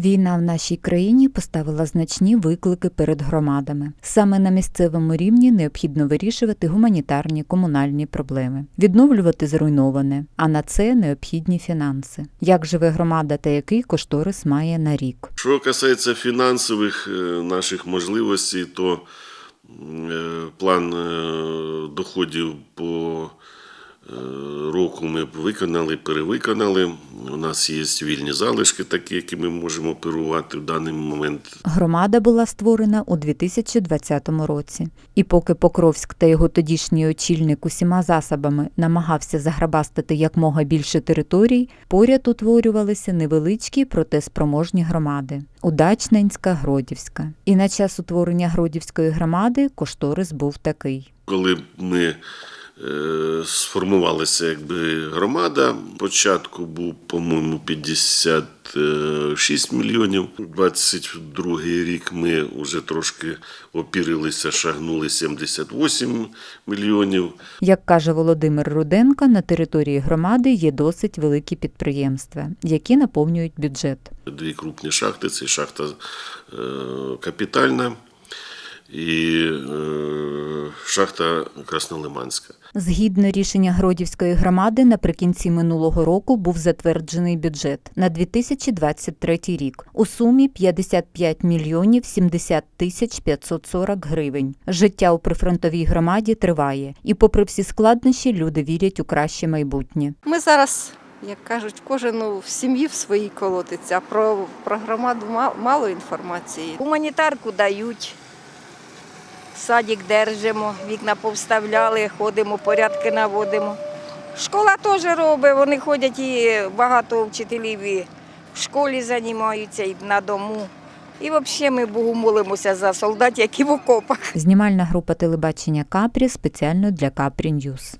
Війна в нашій країні поставила значні виклики перед громадами. Саме на місцевому рівні необхідно вирішувати гуманітарні комунальні проблеми, відновлювати зруйноване, а на це необхідні фінанси. Як живе громада та який кошторис має на рік? Що касається фінансових е, наших можливостей, то е, план е, доходів по року ми виконали, перевиконали. У нас є вільні залишки, такі, які ми можемо оперувати в даний момент. Громада була створена у 2020 році. І поки Покровськ та його тодішній очільник усіма засобами намагався заграбастати якмога більше територій, поряд утворювалися невеличкі, проте спроможні громади Удачненська, Гродівська. І на час утворення Гродівської громади кошторис був такий. Коли ми е, сформувалася якби громада, початку був, по-моєму, 56 мільйонів. 22 рік ми вже трошки опірилися, шагнули 78 мільйонів. Як каже Володимир Руденко, на території громади є досить великі підприємства, які наповнюють бюджет. Дві крупні шахти це шахта е, капітальна і е, шахта Краснолиманська. Згідно рішення Гродівської громади, наприкінці минулого року був затверджений бюджет на 2023 рік у сумі 55 мільйонів 70 тисяч 540 гривень. Життя у прифронтовій громаді триває, і, попри всі складнощі, люди вірять у краще майбутнє. Ми зараз, як кажуть, кожен в сім'ї в своїй колотиться, про, про громаду ма- мало інформації. Гуманітарку дають, садик держимо, вікна повставляли, ходимо, порядки наводимо. Школа теж робить, вони ходять і багато вчителів і в школі займаються, і на дому. І взагалі ми Богу молимося за солдатів, які в окопах. Знімальна група телебачення Капрі спеціально для Капрі Ньюз.